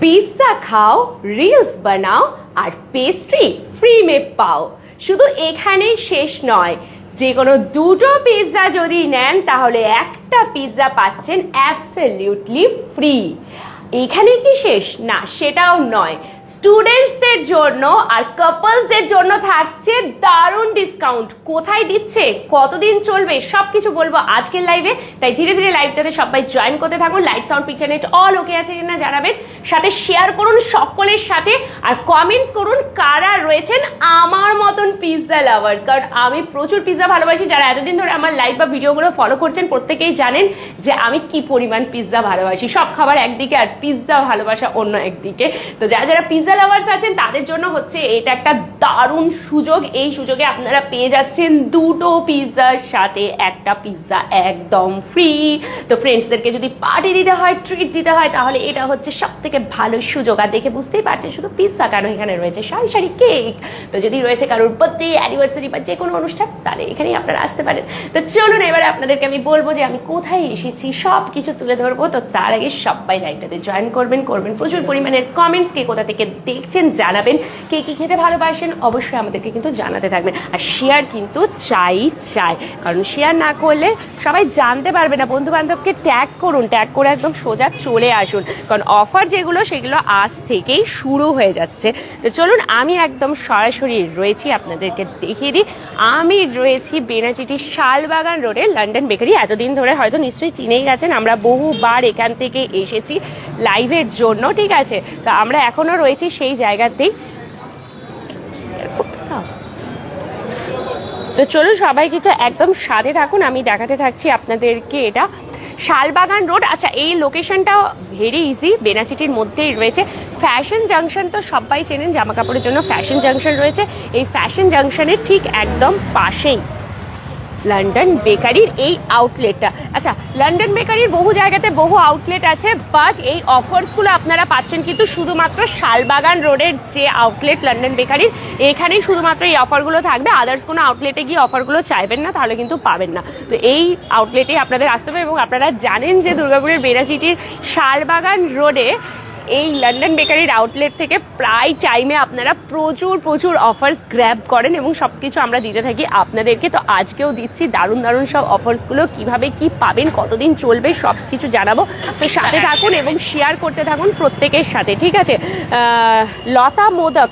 Pizza খাও reels বানাও আর pastry free মে পাও। শুধু এখানেই শেষ নয় যে কোনো দুটো পিৎজা যদি নেন, তাহলে একটা পিৎজা পাচ্ছেন অ্যাবসলিউটলি ফ্রি এখানে কি শেষ? না, সেটাও নয়। স্টুডেন্টসদের জন্য আর কাপলসদের জন্য থাকছে দারুণ ডিসকাউন্ট কোথায় দিচ্ছে? কতদিন চলবে? সবকিছু বলব আজকের লাইভে তাই ধীরে ধীরে লাইভটাতে সবাই জয়েন করতে থাকুন। Light sound picture all okay আছে কিনা জানাবেন। সাথে শেয়ার করুন সকলের সাথে। আর কমেন্টস করুন কারা রয়েছেন আমার মতন পিৎজা লাভার্স কারণ আমি প্রচুর পিৎজা ভালোবাসি। যারা এতদিন ধরে আমার লাইভ বা ভিডিওগুলো ফলো করছেন, প্রত্যেকেই জানেন যে আমি কি পরিমাণ পিৎজা ভালোবাসি। সব খাবার একদিকে আর পিৎজা ভালোবাসা অন্য একদিকে। তো যারা যারা পিৎজা লাভার্স আছেন, তাদের জন্য হচ্ছে এটা একটা দারুণ সুযোগ। এই সুযোগে আপনারা পেয়ে যাচ্ছেন দুটো পিৎজার সাথে একটা পিৎজা একদম ফ্রি তো ফ্রেন্ডসদেরকে যদি পার্টি দিতে হয় ট্রিট দিতে হয়, তাহলে এটা হচ্ছে সব থেকে ভালো সুযোগ। আর দেখে বুঝতেই পারছেন, শুধু পিৎজা কেন এখানে রয়েছে? সারি সারি কেক তো যদি রয়েছে কারোর বার্থডে অ্যানিভার্সারি বা যে কোনো অনুষ্ঠান, তাহলে এখানেই আপনারা আসতে পারেন। তো চলুন এবারে আপনাদেরকে আমি বলব যে আমি কোথায় এসেছি সব কিছু তুলে ধরবো। তো তার আগে সবাই লাইভটাতে জয়েন করবেন করবেন। প্রচুর পরিমাণের কমেন্টস কে কোথা থেকে দেখছেন, জানাবেন, কে কি খেতে ভালোবাসেন, অবশ্যই আমাদেরকে কিন্তু জানাতে থাকবেন। আর শেয়ার কিন্তু চাই চাই। কারণ শেয়ার না করলে সবাই জানতে পারবে না। বন্ধু বান্ধবকে ট্যাগ করুন ট্যাগ করে একদম সোজা চলে আসুন। কারণ অফার যেগুলো, সেগুলো আজ থেকেই শুরু হয়ে যাচ্ছে। তো চলুন, আমি একদম সরাসরি রয়েছি, আপনাদেরকে দেখিয়ে দিই। আমি রয়েছি বেনাচিটি শালবাগান রোডে লন্ডন বেকারি এতদিন ধরে হয়তো নিশ্চয়ই চিনেই গেছেন, আমরা বহুবার এখান থেকে এসেছি লাইভের জন্য, ঠিক আছে? তো আমরা এখনও রয়েছি সেই জায়গাতেই। তো চলুন সবাই কিন্তু একদম সাথে থাকুন, আমি দেখাতে থাকছি আপনাদেরকে এটা। শালবাগান রোড আচ্ছা এই লোকেশনটা ভেরি ইজি বেনাচিটির মধ্যেই রয়েছে। ফ্যাশন জাংশন তো সবাই চেনেন জামা কাপড়ের জন্য ফ্যাশন জাংশন রয়েছে। এই ফ্যাশন জাংশনের ঠিক একদম পাশেই। লন্ডন বেকারির এই আউটলেটটা আচ্ছা লন্ডন বেকারির বহু জায়গাতে বহু আউটলেট আছে বাট এই অফার্সগুলো আপনারা পাচ্ছেন কিন্তু শুধুমাত্র শালবাগান রোডের যে আউটলেট লন্ডন বেকারির, এখানেই শুধুমাত্র এই অফারগুলো থাকবে। আদার্স কোনো আউটলেটে গিয়ে অফারগুলো চাইবেন না, তাহলে কিন্তু পাবেন না। তো এই আউটলেটেই আপনাদের আসতে হবে এবং আপনারা জানেন যে দুর্গাপুরের বেরাচিটির শালবাগান রোডে এই লন্ডন বেকারির আউটলেট থেকে প্রায় টাইমে আপনারা প্রচুর প্রচুর অফার্স গ্র্যাব করেন এবং সব কিছু আমরা দিতে থাকি আপনাদেরকে। তো আজকেও দিচ্ছি দারুণ দারুণ সব অফার্সগুলো কীভাবে কি পাবেন কতদিন চলবে সব কিছু জানাব। তো সাথে থাকুন এবং শেয়ার করতে থাকুন প্রত্যেকের সাথে ঠিক আছে? লতা মোদক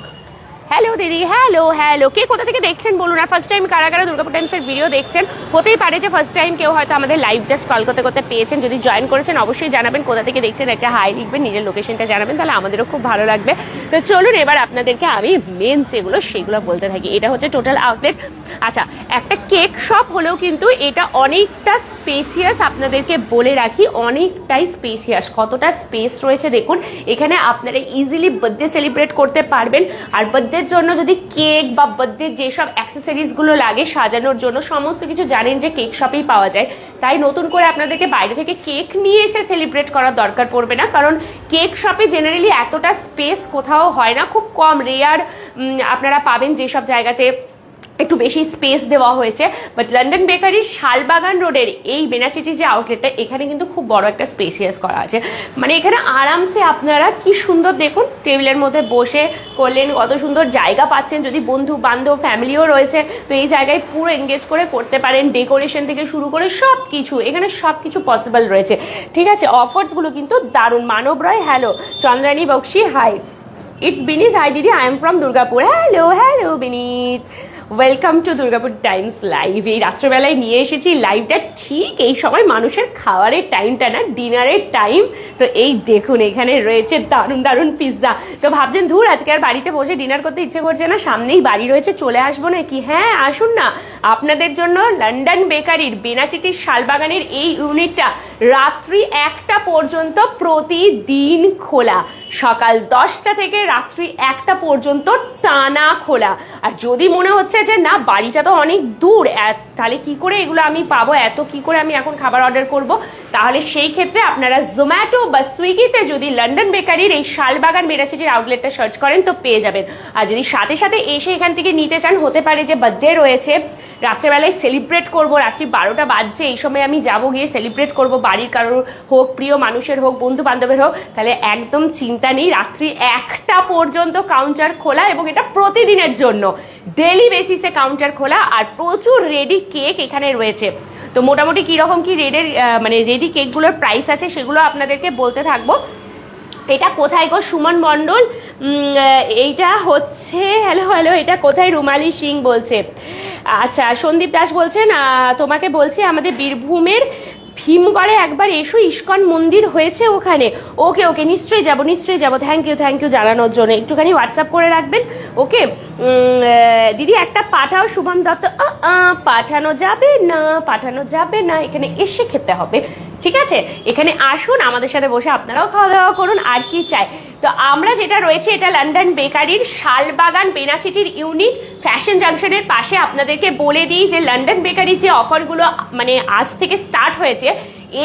হ্যালো দিদি। হ্যালো হ্যালো কে কোথা থেকে দেখছেন বলুন? আর ফার্স্ট টাইম কারা কারা দুর্গাপুর টাইমসের ভিডিও দেখছেন? হতেই পারে যে ফার্স্ট টাইম কেউ হয়তো আমাদের লাইভটা কল করতে করতে পেয়েছেন। যদি জয়েন করেছেন, অবশ্যই জানাবেন কোথা থেকে দেখছেন, একটা হাই লিখবেন, নিজের লোকেশনটা জানাবেন, তাহলে আমাদেরও খুব ভালো লাগবে। তো চলুন এবার আপনাদেরকে আমি মেন যেগুলো, সেগুলো বলতে থাকি। এটা হচ্ছে টোটাল আউটলেট আচ্ছা একটা কেক শপ হলেও কিন্তু এটা অনেকটা স্পেসিয়াস আপনাদেরকে বলে রাখি, অনেকটাই স্পেসিয়াস কতটা স্পেস রয়েছে দেখুন, এখানে আপনারা ইজিলি বার্থডে সেলিব্রেট করতে পারবেন। আর বার্থডের জন্য যদি কেক বা বার্থডে যেসব অ্যাক্সেসরিজগুলো লাগে সাজানোর জন্য, সমস্ত কিছু জানেন যে কেক শপেই পাওয়া যায়। তাই নতুন করে আপনাদেরকে বাইরে থেকে কেক নিয়ে এসে সেলিব্রেট করার দরকার পড়বে না। কারণ কেক শপে জেনারেলি এতটা স্পেস কোথাও হয় না, খুব কম। রেয়ার আপনারা পাবেন যেসব জায়গাতে একটু বেশি স্পেস দেওয়া হয়েছে। বাট লন্ডন বেকারির শালবাগান রোডের এই বেনাচিটি যে আউটলেটটা এখানে কিন্তু খুব বড় একটা স্পেসিয়াস করা আছে। মানে এখানে আরামসে আপনারা কি সুন্দর দেখুন টেবিলের মধ্যে বসে করলেন, কত সুন্দর জায়গা পাচ্ছেন। যদি বন্ধু, বান্ধব ফ্যামিলিও রয়েছে, তো এই জায়গায় পুরো এঙ্গেজ করে করতে পারেন ডেকোরেশন থেকে শুরু করে সব কিছু এখানে সব কিছু পসিবল রয়েছে। ঠিক আছে অফার্সগুলো কিন্তু দারুণ। Manab Roy hello Chandrani Bakshi hi it's বিনিস hi দিদি I am from Durgapur hello hello Vineet welcome to Durgapur Times Live এই রাত্রেবেলায় নিয়ে এসেছি লাইভটা ঠিক এই সময় মানুষের খাওয়ারের টাইমটা না ডিনারের টাইম তো এই দেখুন, এখানে রয়েছে দারুণ দারুণ পিৎজা তো ভাবছেন, ধুর, আজকে আর বাড়িতে বসে ডিনার করতে ইচ্ছে করছে না, সামনেই বাড়ি রয়েছে, চলে আসব নাকি? হ্যাঁ আসুন না। আপনাদের জন্য লন্ডন বেকারির বেনাচিটির শালবাগানের এই ইউনিটটা রাত্রি একটা পর্যন্ত প্রতিদিন খোলা। সকাল দশটা থেকে রাত্রি একটা পর্যন্ত টানা খোলা। আর যদি মনে হচ্ছে যে, না, বাড়িটা তো অনেক দূর তাহলে কি করে এগুলো আমি পাবো? এত কি করে আমি এখন খাবার অর্ডার করব? তাহলে সেই ক্ষেত্রে আপনারা জোম্যাটো বা সুইগিতে যদি লন্ডন বেকারির এই শালবাগান বেরাচিটির আউটলেটটা সার্চ করেন, তো পেয়ে যাবেন। আর যদি সাথে সাথে এসে এখান থেকে নিতে চান, হতে পারে যে বার্থডে রয়েছে, রাত্রেবেলায় সেলিব্রেট করব, রাত্রি বারোটা বাজছে, এই সময় আমি যাব গিয়ে সেলিব্রেট করব, বাড়ির কারোর হোক, প্রিয় মানুষের হোক বন্ধু বান্ধবের হোক, তাহলে একদম চিন্তা নেই, রাত্রি একটা পর্যন্ত কাউন্টার খোলা এবং এটা প্রতিদিনের জন্য। ডেলি বেসিসে কাউন্টার খোলা আর প্রচুর রেডি কেক এখানে রয়েছে। তো মোটামুটি কীরকম কি রেডের মানে রেডি কেকগুলোর প্রাইস আছে সেগুলো আপনাদেরকে বলতে থাকব। এটা কোথায় গো? সুমন মণ্ডল? এইটা হচ্ছে হ্যালো হ্যালো এটা কোথায়? রুমালি সিং বলছে। আচ্ছা সন্দীপ দাস বলছেন তোমাকে বলছি আমাদের বীরভূমের ভীমগড়ে একবার এসো, ইস্কন মন্দির হয়েছে ওখানে। ওকে ওকে, নিশ্চয়ই যাব নিশ্চয়ই যাব। থ্যাংক ইউ থ্যাংক ইউ জানানোর জন্য। একটুখানি হোয়াটসঅ্যাপ করে রাখবেন। ওকে দিদি, একটা পাঠাও, শুভম দত্ত। পাঠানো যাবে না, পাঠানো যাবে না। এখানে এসে খেতে হবে। ঠিক আছে? এখানে আসুন, আমাদের সাথে বসে আপনারাও খাওয়া দাওয়া করুন, আর কি চাই? তো আমরা যেটা রয়েছে, এটা লন্ডন বেকারির শালবাগান বেনাচিটির ইউনিট ফ্যাশন জাংশনের পাশে আপনাদেরকে বলে দিই যে লন্ডন বেকারির যে অফারগুলো মানে আজ থেকে স্টার্ট হয়েছে,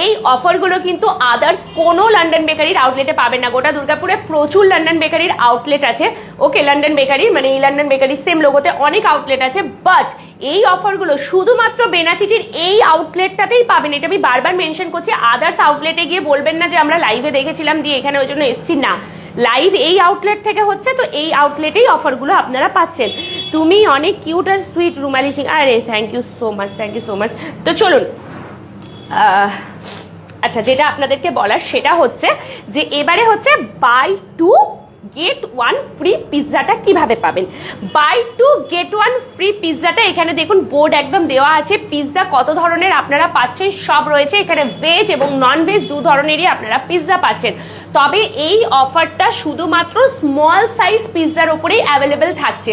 এই অফারগুলো কিন্তু আদার্স কোনো লন্ডন বেকারির আউটলেটে পাবেন না। গোটা দুর্গাপুরে প্রচুর লন্ডন বেকারির আউটলেট আছে। ওকে লন্ডন বেকারির মানে এই লন্ডন বেকারির সেম লোগোতে অনেক আউটলেট আছে বাট এই অফারগুলো শুধুমাত্র বেনাচিটির এই আউটলেটটাতেই পাবেন। এটা আমি বারবার মেনশন করছি। আদার্স আউটলেটে গিয়ে বলবেন না যে আমরা লাইভে দেখেছিলাম দিয়ে এখানে ওই জন্য এসছি। না লাইভ এই আউটলেট থেকে হচ্ছে, তো এই আউটলেটেই অফারগুলো আপনারা পাচ্ছেন। তুমি অনেক কিউট আর সুইট রুমালি সিং আরে thank you so much thank you so much তো চলুন। আচ্ছা যেটা আপনাদেরকে বলার সেটা হচ্ছে যে এবারে হচ্ছে buy two get one free পিৎজাটা কীভাবে পাবেন? Buy two get one free পিৎজাটা, এখানে দেখুন বোর্ড একদম দেওয়া আছে। পিৎজা কত ধরনের আপনারা পাচ্ছেন? সব রয়েছে। এখানে ভেজ এবং নন ভেজ দু ধরনেরই আপনারা পিৎজা পাচ্ছেন। তবে এই অফারটা শুধুমাত্র স্মল সাইজ পিৎজার ওপরেই অ্যাভেলেবেল থাকছে।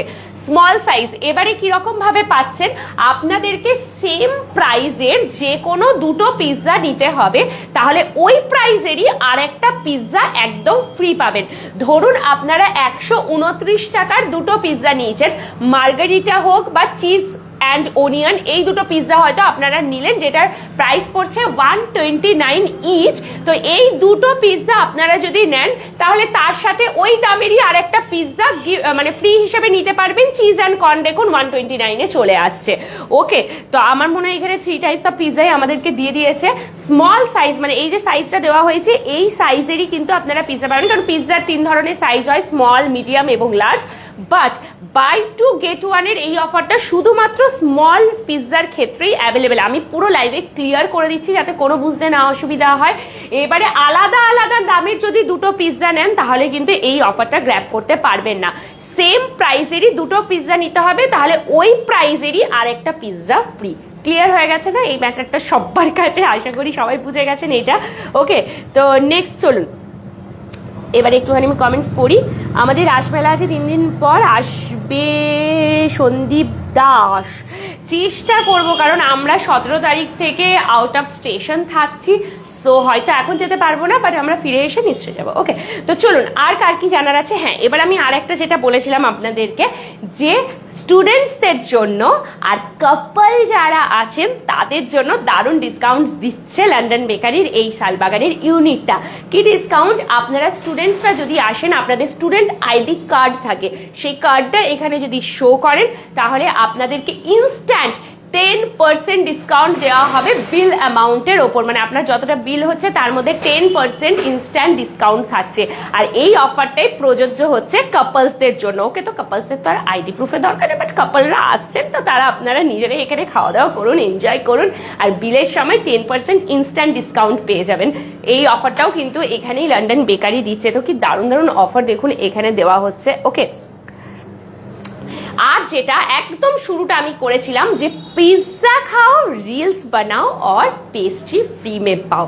স্মল সাইজ এবারে কীরকমভাবে পাচ্ছেন? আপনাদেরকে সেম প্রাইজের যে কোনো দুটো পিৎজা নিতে হবে। তাহলে ওই প্রাইজেরই আর একটা পিৎজা একদম ফ্রি পাবেন। ধরুন আপনারা একশো উনত্রিশ টাকার দুটো পিৎজা নিয়েছেন। মার্গারিটা হোক বা চিজ অ্যান্ড ওনিয়ন এই দুটো পিৎজা হয়তো আপনারা নিলেন, যেটার প্রাইস পড়ছে ওয়ান টোয়েন্টি নাইন ইচ তো এই দুটো পিৎজা আপনারা যদি নেন, তাহলে তার সাথে ওই দামেরই আর একটা পিৎজা মানে ফ্রি হিসেবে নিতে পারবেন। চিজ অ্যান্ড কর্ন দেখুন ওয়ান টোয়েন্টি নাইনে চলে আসছে। ওকে তো আমার মনে হয় এখানে থ্রি টাইপস অফ পিৎজাই আমাদেরকে দিয়ে দিয়েছে। স্মল সাইজ মানে এই যে সাইজটা দেওয়া হয়েছে, এই সাইজেরই কিন্তু আপনারা পিৎজা পাবেন কারণ পিৎজার তিন ধরনের সাইজ হয় স্মল মিডিয়াম এবং large but buy two get ওয়ানের এই অফারটা শুধুমাত্র স্মল পিৎজার ক্ষেত্রেই অ্যাভেলেবেল আমি পুরো লাইভে ক্লিয়ার করে দিচ্ছি যাতে কোনো বুঝতে না অসুবিধা হয়। এবারে আলাদা আলাদা দামের যদি দুটো পিৎজা নেন, তাহলে কিন্তু এই অফারটা গ্র্যাব করতে পারবেন না। সেম প্রাইসেরই দুটো পিৎজা নিতে হবে, তাহলে ওই প্রাইসেরই আরেকটা পিৎজা ফ্রি ক্লিয়ার হয়ে গেছে না? এই ম্যাটারটা সবার কাছে, আশা করি সবাই বুঝে গেছেন এটা। ওকে তো নেক্সট চলুন। এবার একটুখানি আমি কমেন্টস পড়ি। আমাদের রাসমেলা আছে, তিন দিন পর আসবে সন্দীপ দাস। চেষ্টা করব, কারণ আমরা সতেরো তারিখ থেকে আউট অফ স্টেশন থাকছি। সো হয়তো এখন যেতে পারব না বাট আমরা ফিরে এসে নিশ্চয়ই যাব। ওকে তো চলুন, আর কার কি জানার আছে? হ্যাঁ এবার আমি আর একটা যেটা বলেছিলাম আপনাদেরকে, যে স্টুডেন্টসদের জন্য আর কাপল যারা আছেন, তাদের জন্য দারুণ ডিসকাউন্ট দিচ্ছে লন্ডন বেকারির এই শালবাগানের ইউনিটটা কি ডিসকাউন্ট আপনারা স্টুডেন্টসরা যদি আসেন, আপনাদের স্টুডেন্ট আইডি কার্ড থাকে। সেই কার্ডটা এখানে যদি শো করেন, তাহলে আপনাদেরকে ইনস্ট্যান্ট টেন পার্সেন্ট ডিসকাউন্ট দেওয়া হবে বিল অ্যামাউন্টের ওপর। মানে আপনার যতটা বিল হচ্ছে, তার মধ্যে টেন পার্সেন্ট ইনস্ট্যান্ট ডিসকাউন্ট থাকছে। আর এই অফারটাই প্রযোজ্য হচ্ছে কাপলসদের জন্য। ওকে তো কাপলসদের তো আর আইডি প্রুফের দরকার নেই বাট কাপলরা আসছেন, তো তারা আপনারা নিজেরাই এখানে খাওয়া দাওয়া করুন এনজয় করুন, আর বিলের সময় টেন পার্সেন্ট ইনস্ট্যান্ট ডিসকাউন্ট পেয়ে যাবেন। এই অফারটাও কিন্তু এখানেই লন্ডন বেকারি দিচ্ছে। তো কি দারুণ দারুণ অফার দেখুন, এখানে দেওয়া হচ্ছে। ওকে আর যেটা একদম শুরুটা আমি করেছিলাম যে পিৎজা খাও রিলস বানাও আর পেস্ট্রি ফ্রি মে পাও।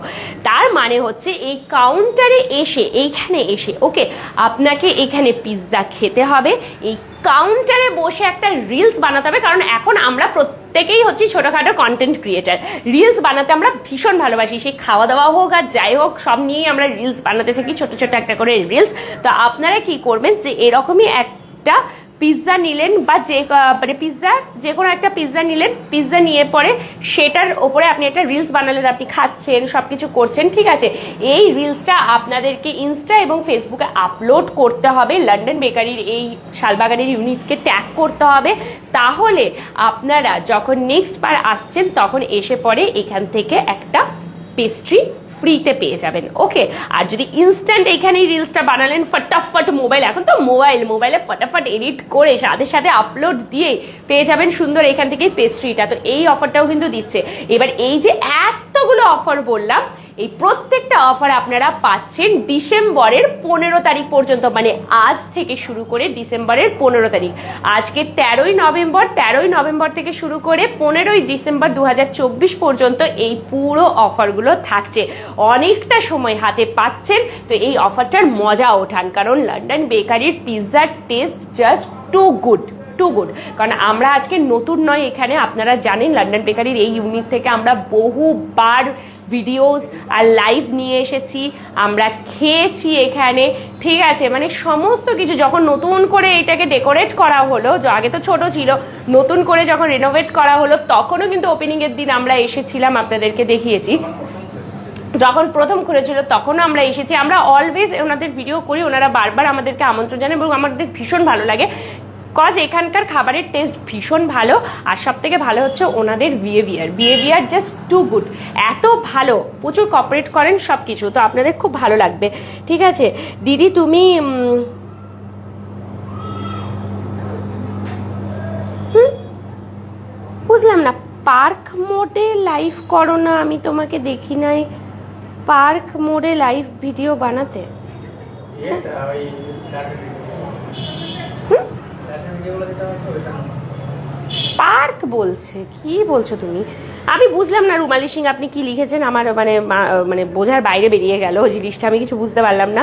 তার মানে হচ্ছে এই কাউন্টারে এসে, এইখানে এসে ওকে আপনাকে এখানে পিৎজা খেতে হবে। এই কাউন্টারে বসে একটা রিলস বানাতে হবে, কারণ এখন আমরা প্রত্যেকেই হচ্ছি ছোটোখাটো কন্টেন্ট ক্রিয়েটার রিলস বানাতে আমরা ভীষণ ভালোবাসি, সেই খাওয়া দাওয়া হোক আর যাই হোক, সব নিয়েই আমরা রিলস বানাতে থাকি, ছোট ছোট একটা করে রিলস তো আপনারা কি করবেন যে এরকমই একটা পিৎজা নিলেন বা যে মানে পিৎজা, যে কোনো একটা পিৎজা নিলেন, পিৎজা নিয়ে পরে সেটার ওপরে আপনি একটা রিলস বানালেন, আপনি খাচ্ছেন সব কিছু করছেন, ঠিক আছে? এই রিলসটা আপনাদেরকে ইনস্টা এবং ফেসবুকে আপলোড করতে হবে। লন্ডন বেকারির এই শালবাগানের ইউনিটকে ট্যাগ করতে হবে। তাহলে আপনারা যখন নেক্সট বার আসছেন, তখন এসে পরে এখান থেকে একটা পেস্ট্রি ফ্রিতে পেয়ে যাবেন। ওকে আর যদি ইনস্ট্যান্ট এখানে রিলসটা বানালেন, ফটাফট মোবাইল এখন তো মোবাইল মোবাইলে ফটাফট এডিট করে সাথে সাথে আপলোড দিয়ে পেয়ে যাবেন সুন্দর এখান থেকে পেস্ট্রিটা তো এই অফারটাও কিন্তু দিচ্ছে। এবার এই যে এতগুলো অফার বললাম এই প্রত্যেকটা অফার আপনারা পাচ্ছেন ডিসেম্বরের পনেরো তারিখ পর্যন্ত মানে আজ থেকে শুরু করে ডিসেম্বরের পনেরো তারিখ। আজকে তেরোই নভেম্বর তেরোই নভেম্বর থেকে শুরু করে পনেরোই ডিসেম্বর দু হাজার চব্বিশ পর্যন্ত এই পুরো অফারগুলো থাকছে। অনেকটা সময় হাতে পাচ্ছেন, তো এই অফারটার মজা ওঠান, কারণ লন্ডন বেকারির পিৎজার taste just too good too good কারণ আমরা আজকে নতুন নয় এখানে, আপনারা জানেন লন্ডন বেকারির এই ইউনিট থেকে আমরা বহুবার ভিডিওস আর লাইভ নিয়ে এসেছি। আমরা খেয়েছি এখানে। ঠিক আছে মানে সমস্ত কিছু, যখন নতুন করে এটাকে ডেকোরেট করা হলো আগে তো ছোট ছিল, নতুন করে যখন রেনোভেট করা হলো, তখনও কিন্তু ওপেনিং এর দিন আমরা এসেছিলাম, আপনাদেরকে দেখিয়েছি। যখন প্রথম খুলেছিল তখনও আমরা এসেছি। আমরা অলওয়েজ ওনাদের ভিডিও করি, ওনারা বারবার আমাদেরকে আমন্ত্রণ জানান এবং আমাদের ভীষণ ভালো লাগে। কজ এখানকার খাবারের টেস্ট ভীষণ ভালো, আর সব থেকে ভালো হচ্ছে ওনাদের behaviour behaviour just too good এত ভালো, প্রচুর কপারেট করেন সব কিছু তো আপনাদের খুব ভালো লাগবে। ঠিক আছে? দিদি, তুমি? বুঝলাম না পার্ক মোডে লাইভ করো না, আমি তোমাকে দেখি নাই। পার্ক মোডে লাইভ ভিডিও বানাতে? পার্ক বলছে, কি বলছো তুমি? আমি বুঝলাম না, রুমালি সিং, আপনি কি লিখেছেন? আমার মানে মানে বোঝার বাইরে বেরিয়ে গেল জিনিসটা, আমি কিছু বুঝতে পারলাম না।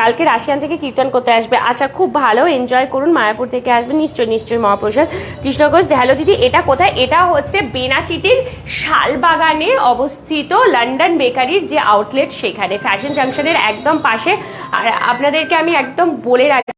কালকে রাশিয়ান থেকে কীর্তন করতে আসবে। আচ্ছা খুব ভালো এনজয় করুন, মায়াপুর থেকে আসবে নিশ্চয়ই নিশ্চয়ই মহাপ্রসাদ কৃষ্ণ ঘোষ হ্যালো দিদি, এটা কোথায়? এটা হচ্ছে বেনাচিটির শালবাগানে অবস্থিত লন্ডন বেকারির যে আউটলেট সেখানে। ফ্যাশন জাংশনের একদম পাশে। আর আপনাদেরকে আমি একদম বলে রাখি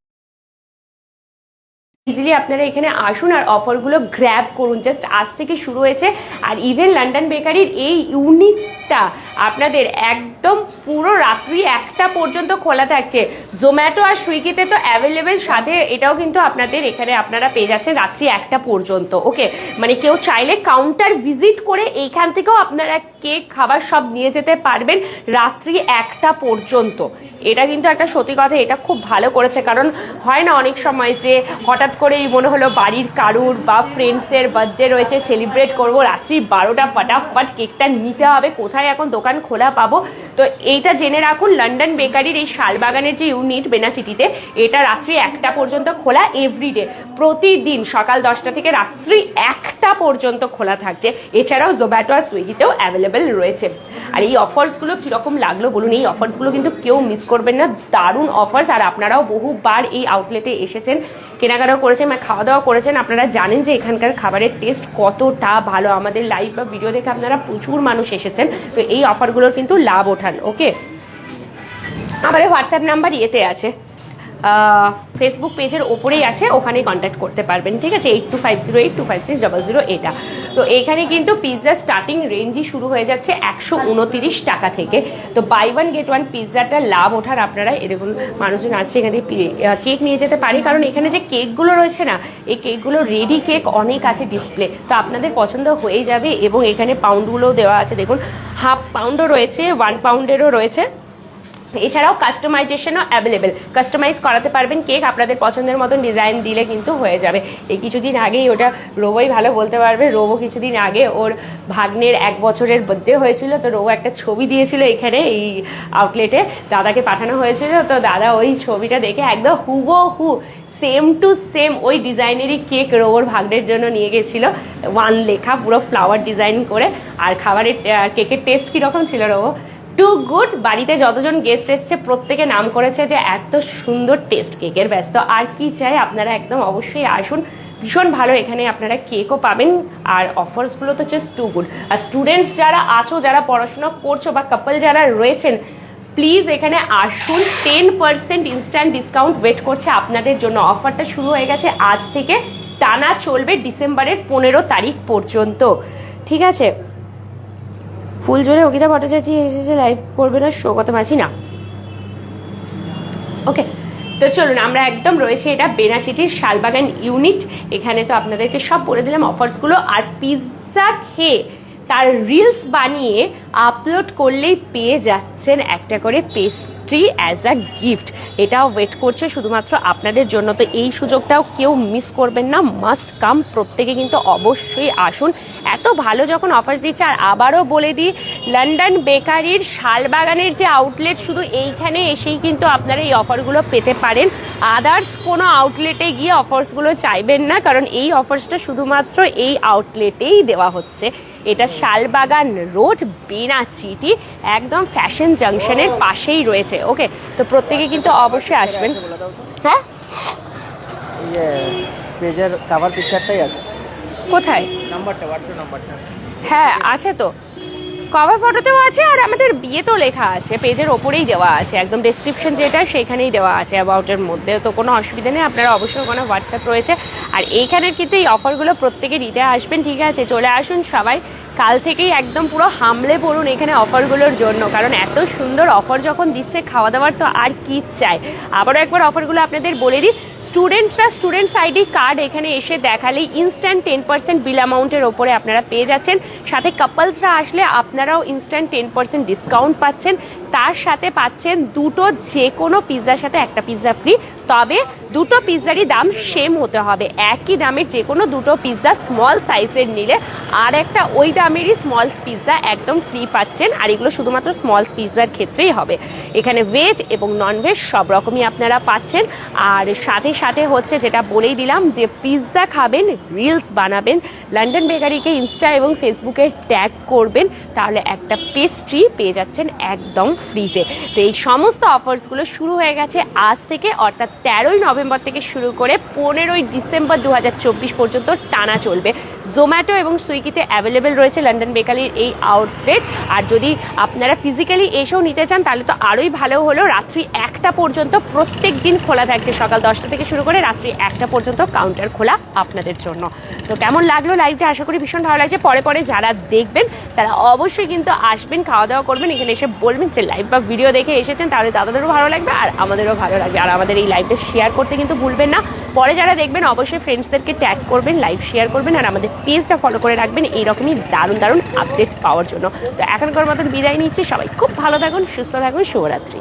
ইজিলি আপনারা এখানে আসুন আর অফারগুলো গ্র্যাব করুন। জাস্ট আজ থেকে শুরু হয়েছে। আর ইভেন লন্ডন বেকারির এই ইউনিটটা আপনাদের একদম পুরো রাত্রি একটা পর্যন্ত খোলা থাকছে। জোম্যাটো আর সুইগিতে তো অ্যাভেলেবেল সাথে এটাও কিন্তু আপনাদের এখানে আপনারা পেয়ে যাচ্ছেন রাত্রি একটা পর্যন্ত। ওকে মানে কেউ চাইলে কাউন্টার ভিজিট করে এইখান থেকেও আপনারা কেক খাবার সব নিয়ে যেতে পারবেন রাত্রি একটা পর্যন্ত। এটা কিন্তু একটা সত্যি কথা, এটা খুব ভালো করেছে। কারণ হয় না অনেক সময় যে হঠাৎ করেই মনে হলো বাড়ির কারুর বা ফ্রেন্ডসের বার্থডে রয়েছে সেলিব্রেট করব। রাত্রি বারোটা ফাটাফাট কেকটা নিতে হবে, কোথায় এখন দোকান খোলা পাবো? তো এইটা জেনে রাখুন লন্ডন বেকারির এই শালবাগানের যে ইউনিট বেনা সিটিতে এটা রাত্রি একটা পর্যন্ত খোলা এভরিডে প্রতিদিন সকাল দশটা থেকে রাত্রি একটা পর্যন্ত খোলা থাকছে। এছাড়াও জোম্যাটো আর সুইগিতেও অ্যাভেলেবেল রয়েছে। আর এই অফার্সগুলো কীরকম লাগল বলুন? এই অফার্সগুলো কিন্তু কেউ মিস করবেন না। দারুণ অফার্স আর আপনারাও বহুবার এই আউটলেটে এসেছেন। কেনাকাটাও করেছেন বা খাওয়া দাওয়া করেছেন, আপনারা জানেন যে এখানকার খাবারের টেস্ট কতটা ভালো। আমাদের লাইভ বা ভিডিও দেখে আপনারা প্রচুর মানুষ এসেছেন। তো এই অফারগুলোর কিন্তু লাভ ওঠান ওকে আমাদের হোয়াটসঅ্যাপ নাম্বার ইয়েতে আছে। ফেসবুক পেজের ওপরেই আছে ওখানে কন্ট্যাক্ট করতে পারবেন, ঠিক আছে? Eight two five zero eight two five six double zero এটা। তো এখানে কিন্তু পিৎজা স্টার্টিং রেঞ্জই শুরু হয়ে যাচ্ছে একশো উনতিরিশ টাকা থেকে। তো বাই ওয়ান গেট ওয়ান পিৎজাটা লাভ ওঠার আপনারা এরকম মানুষজন আছে এখানে কেক নিয়ে যেতে পারে। কারণ এখানে যে কেকগুলো রয়েছে না, এই কেকগুলো রেডি কেক অনেক আছে ডিসপ্লে তো আপনাদের পছন্দ হয়ে যাবে এবং এখানে পাউন্ডগুলোও দেওয়া আছে। দেখুন হাফ পাউন্ডও রয়েছে ওয়ান পাউন্ডেরও রয়েছে। এছাড়াও কাস্টমাইজেশনও অ্যাভেলেবেল কাস্টমাইজ করাতে পারবেন কেক আপনাদের পছন্দের মতন ডিজাইন দিলে কিন্তু হয়ে যাবে। এই কিছুদিন আগেই ওটা রোবোই ভালো বলতে পারবে রোবো কিছুদিন আগে ওর ভাগ্নের এক বছরের বার্থডে হয়েছিল, তো রোবো একটা ছবি দিয়েছিল এখানে, এই আউটলেটে দাদাকে পাঠানো হয়েছিল, তো দাদা ওই ছবিটা দেখে একদম হুবো হু সেম টু সেম ওই ডিজাইনেরই কেক রোবর ভাগ্নের জন্য নিয়ে গেছিল। ওয়ান লেখা, পুরো ফ্লাওয়ার ডিজাইন করে। আর খাবারের কেকের টেস্ট কীরকম ছিল রোবো? টু গুড, বাড়িতে যতজন গেস্ট এসছে, প্রত্যেকে নাম করেছে যে এত সুন্দর টেস্ট কেকের ব্যস্ত। আর কি চাই আপনারা একদম অবশ্যই আসুন। ভীষণ ভালো এখানে আপনারা কেকও পাবেন। আর অফার্সগুলো তো জাস্ট টু গুড আর স্টুডেন্টস যারা আছো, যারা পড়াশোনা করছ বা কাপল যারা রয়েছেন প্লিজ এখানে আসুন। Ten percent instant discount wait করছে আপনাদের জন্য। অফারটা শুরু হয়ে গেছে আজ থেকে। টানা চলবে ডিসেম্বরের পনেরো তারিখ পর্যন্ত। ঠিক আছে? ফুল জোরে অঙ্কিতা ভট্টাচার্য এসেছে লাইভ করবে না শো কথা মাছি না। ওকে তো চলুন, আমরা একদম রয়েছে এটা বেনাচিটির শালবাগান ইউনিট এখানে তো আপনাদেরকে সব বলে দিলাম অফার্সগুলো আর পিৎজা খেয়ে তার রিলস বানিয়ে আপলোড করলেই পেয়ে যাচ্ছেন একটা করে পেস্ট্রি অ্যাজ আ গিফট এটাও ওয়েট করছে শুধুমাত্র আপনাদের জন্য। তো এই সুযোগটাও কেউ মিস করবেন না মাস্ট কাম প্রত্যেকে কিন্তু অবশ্যই আসুন। এত ভালো যখন অফার্স দিচ্ছে, আর আবারও বলে দিই লন্ডন বেকারির শালবাগানের যে আউটলেট শুধু এইখানে এসেই কিন্তু আপনারা এই অফারগুলো পেতে পারেন। আদার্স কোনো আউটলেটে গিয়ে অফার্সগুলো চাইবেন না, কারণ এই অফার্সটা শুধুমাত্র এই আউটলেটেই দেওয়া হচ্ছে। এটা শালবাগান রোড বেনাচিটি একদম ফ্যাশন জাংশনের পাশেই রয়েছে। ওকে তো প্রত্যেকে কিন্তু অবশ্যই আসবেন। হ্যাঁ? ইয়ে পেজের কাভার পিকচারটাই আছে। কোথায়? নাম্বারটা হোয়াটসঅ্যাপ নাম্বারটা হ্যাঁ আছে তো। কভার ফটোতেও আছে আর আমাদের বিয়েতেও লেখা আছে। পেজের ওপরেই দেওয়া আছে। একদম ডেসক্রিপশন যেটা সেখানেই দেওয়া আছে অ্যাবাউটের মধ্যে তো কোনো অসুবিধা নেই, আপনারা অবশ্যই কোনো হোয়াটসঅ্যাপ রয়েছে। আর এইখানের কিন্তু এই অফারগুলো প্রত্যেকে নিতে আসবেন, ঠিক আছে? চলে আসুন সবাই। কাল থেকেই একদম পুরো হামলে পড়ুন এখানে অফারগুলোর জন্য। কারণ এত সুন্দর অফার যখন দিচ্ছে খাওয়া দাওয়ার তো আর কি চাই? আবারও একবার অফারগুলো আপনাদের বলে দিই। স্টুডেন্টসরা স্টুডেন্টস আইডি কার্ড এখানে এসে দেখালেই ইনস্ট্যান্ট টেন পার্সেন্ট বিল অ্যামাউন্টের ওপরে আপনারা পেয়ে যাচ্ছেন। সাথে কাপলসরা আসলে আপনারাও ইনস্ট্যান্ট টেন পার্সেন্ট ডিসকাউন্ট পাচ্ছেন। তার সাথে পাচ্ছেন দুটো যে কোনো পিৎজার সাথে একটা পিৎজা ফ্রি তবে দুটো পিৎজারই দাম সেম হতে হবে। একই দামের যে কোনো দুটো পিৎজা স্মল সাইজের নিলে আর একটা ওই দামেরই স্মল পিৎজা একদম ফ্রি পাচ্ছেন। আর এগুলো শুধুমাত্র স্মল পিৎজার ক্ষেত্রেই হবে। এখানে ভেজ এবং নন ভেজ সব রকমই আপনারা পাচ্ছেন। আর সাথে সাথে হচ্ছে যেটা বলেই দিলাম যে পিৎজা খাবেন রিলস বানাবেন লন্ডন বেকারিকে ইনস্টা এবং ফেসবুকে ট্যাগ করবেন, তাহলে একটা পেস্ট্রি পেয়ে যাচ্ছেন একদম ফ্রিতে তো এই সমস্ত অফার্সগুলো শুরু হয়ে গেছে আজ থেকে, অর্থাৎ তেরোই নভেম্বর থেকে শুরু করে পনেরোই ডিসেম্বর দু হাজার চব্বিশ পর্যন্ত টানা চলবে। জোম্যাটো এবং সুইগিতে অ্যাভেলেবেল রয়েছে লন্ডন বেকারির এই আউটলেট আর যদি আপনারা ফিজিক্যালি এসেও নিতে চান, তাহলে তো আরোই ভালো হলো। রাত্রি একটা পর্যন্ত প্রত্যেক দিন খোলা থাকছে সকাল দশটা থেকে শুরু করে রাত্রি একটা পর্যন্ত কাউন্টার খোলা আপনাদের জন্য। তো কেমন লাগল লাইভটা আশা করি ভীষণ ভালো লাগছে। পরে পরে যারা দেখবেন, তারা অবশ্যই কিন্তু আসবেন খাওয়া দাওয়া করবেন। এখানে এসে বলবেন যে লাইভ বা ভিডিও দেখে এসেছেন, তাহলে দাদাদেরও ভালো লাগবে আর আমাদেরও ভালো লাগবে। আর আমাদের এই লাইভটা শেয়ার করতে কিন্তু ভুলবেন না। পরে যারা দেখবেন, অবশ্যই ফ্রেন্ডসদেরকে ট্যাগ করবেন লাইভ শেয়ার করবেন, আর আমাদের পেজটা ফলো করে রাখবেন। এইরকমই দারুণ দারুণ আপডেট পাওয়ার জন্য। তো এখনকার মতন বিদায় নিচ্ছি। সবাই খুব ভালো থাকুন, সুস্থ থাকুন, শুভরাত্রি।